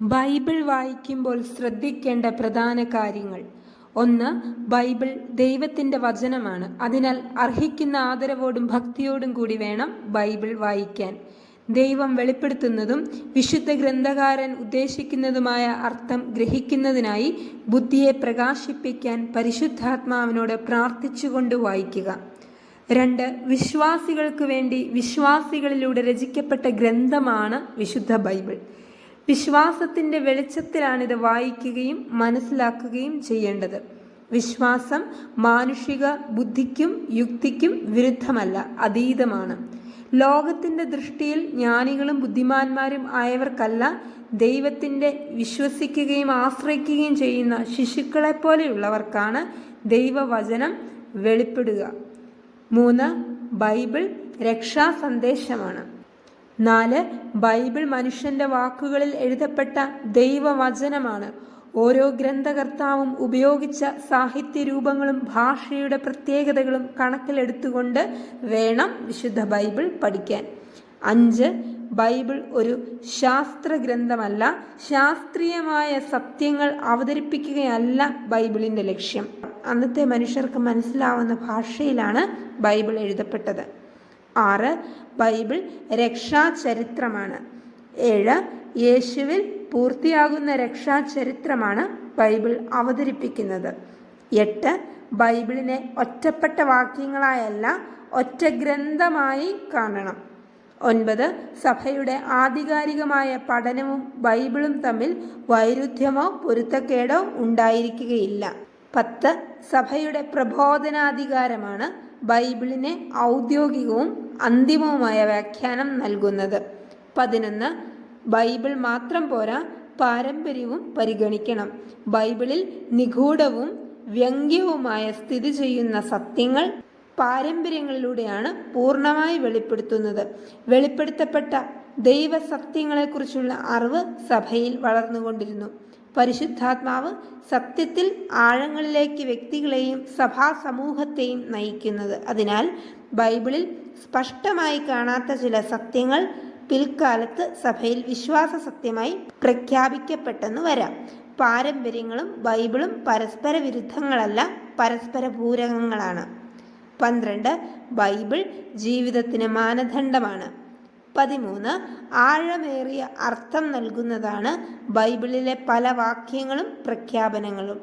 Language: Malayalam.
ബൈബിൾ വായിക്കുമ്പോൾ ശ്രദ്ധിക്കേണ്ട പ്രധാന കാര്യങ്ങൾ. ഒന്ന് ബൈബിൾ ദൈവത്തിന്റെ വചനമാണ്. അതിനാൽ അർഹിക്കുന്ന ആദരവോടും ഭക്തിയോടും കൂടി വേണം ബൈബിൾ വായിക്കാൻ. ദൈവം വെളിപ്പെടുത്തുന്നതും വിശുദ്ധ ഗ്രന്ഥകാരൻ ഉദ്ദേശിക്കുന്നതുമായ അർത്ഥം ഗ്രഹിക്കുന്നതിനായി ബുദ്ധിയെ പ്രകാശിപ്പിക്കാൻ പരിശുദ്ധാത്മാവിനോട് പ്രാർത്ഥിച്ചുകൊണ്ട് വായിക്കുക. രണ്ട് വിശ്വാസികൾക്ക് വേണ്ടി വിശ്വാസികളിലൂടെ രചിക്കപ്പെട്ട ഗ്രന്ഥമാണ് വിശുദ്ധ ബൈബിൾ. വിശ്വാസത്തിന്റെ വെളിച്ചത്തിലാണിത് വായിക്കുകയും മനസ്സിലാക്കുകയും ചെയ്യേണ്ടത്. വിശ്വാസം മാനുഷിക ബുദ്ധിക്കും യുക്തിക്കും വിരുദ്ധമല്ല അതീതമാണ്. ലോകത്തിന്റെ ദൃഷ്ടിയിൽ ജ്ഞാനികളും ബുദ്ധിമാന്മാരും ആയവർക്കല്ല ദൈവത്തിന്റെ വിശ്വസിക്കുകയും ആശ്രയിക്കുകയും ചെയ്യുന്ന ശിശുക്കളെ പോലെയുള്ളവർക്കാണ് ദൈവവചനം വെളിപ്പെടുക. മൂന്ന് ബൈബിൾ രക്ഷാ സന്ദേശമാണ് നാല് ബൈബിൾ മനുഷ്യന്റെ വാക്കുകളിൽ എഴുതപ്പെട്ട ദൈവവചനമാണ്. ഓരോ ഗ്രന്ഥകർത്താവും ഉപയോഗിച്ച സാഹിത്യ രൂപങ്ങളും ഭാഷയുടെ പ്രത്യേകതകളും കണക്കിലെടുത്തുകൊണ്ട് വേണം വിശുദ്ധ ബൈബിൾ പഠിക്കാൻ. അഞ്ച് ബൈബിൾ ഒരു ശാസ്ത്ര ഗ്രന്ഥമല്ല ശാസ്ത്രീയമായ സത്യങ്ങൾ അവതരിപ്പിക്കുകയല്ല ബൈബിളിന്റെ ലക്ഷ്യം. അന്നത്തെ മനുഷ്യർക്ക് മനസ്സിലാവുന്ന ഭാഷയിലാണ് ബൈബിൾ എഴുതപ്പെട്ടത്. ആറ് ബൈബിൾ രക്ഷാചരിത്രമാണ്. ഏഴ് യേശുവിൽ പൂർത്തിയാകുന്ന രക്ഷാചരിത്രമാണ് ബൈബിൾ അവതരിപ്പിക്കുന്നത്. എട്ട് ബൈബിളിനെ ഒറ്റപ്പെട്ട വാക്യങ്ങളായല്ല ഒറ്റ ഗ്രന്ഥമായി കാണണം. ഒൻപത് സഭയുടെ ആധികാരികമായ പഠനവും ബൈബിളും തമ്മിൽ വൈരുദ്ധ്യമോ പൊരുത്തക്കേടോ ഉണ്ടായിരിക്കുകയില്ല. പത്ത് സഭയുടെ പ്രബോധനാധികാരമാണ് ബൈബിളിനെ ഔദ്യോഗികവും അന്തിമവുമായ വ്യാഖ്യാനം നൽകുന്നത്. പതിനൊന്ന് ബൈബിൾ മാത്രം പോരാ പാരമ്പര്യവും പരിഗണിക്കണം. ബൈബിളിൽ നിഗൂഢവും വ്യംഗ്യവുമായ സ്ഥിതി ചെയ്യുന്ന സത്യങ്ങൾ പാരമ്പര്യങ്ങളിലൂടെയാണ് പൂർണമായി വെളിപ്പെടുത്തുന്നത്. വെളിപ്പെടുത്തപ്പെട്ട ദൈവസത്യങ്ങളെക്കുറിച്ചുള്ള അറിവ് സഭയിൽ വളർന്നുകൊണ്ടിരുന്നു. പരിശുദ്ധാത്മാവ് സത്യത്തിൽ ആഴങ്ങളിലേക്ക് വ്യക്തികളെയും സഭാ സമൂഹത്തെയും നയിക്കുന്നത്. അതിനാൽ ബൈബിളിൽ സ്പഷ്ടമായി കാണാത്ത ചില സത്യങ്ങൾ പിൽക്കാലത്ത് സഭയിൽ വിശ്വാസ സത്യമായി പ്രഖ്യാപിക്കപ്പെട്ടെന്ന് വരാം. പാരമ്പര്യങ്ങളും ബൈബിളും പരസ്പര വിരുദ്ധങ്ങളല്ല പരസ്പര പൂരകങ്ങളാണ് പന്ത്രണ്ട് ബൈബിൾ ജീവിതത്തിന് മാനദണ്ഡമാണ്. പതിമൂന്ന് ആഴമേറിയ അർത്ഥം നൽകുന്നതാണ് ബൈബിളിലെ പല വാക്യങ്ങളും പ്രഖ്യാപനങ്ങളും.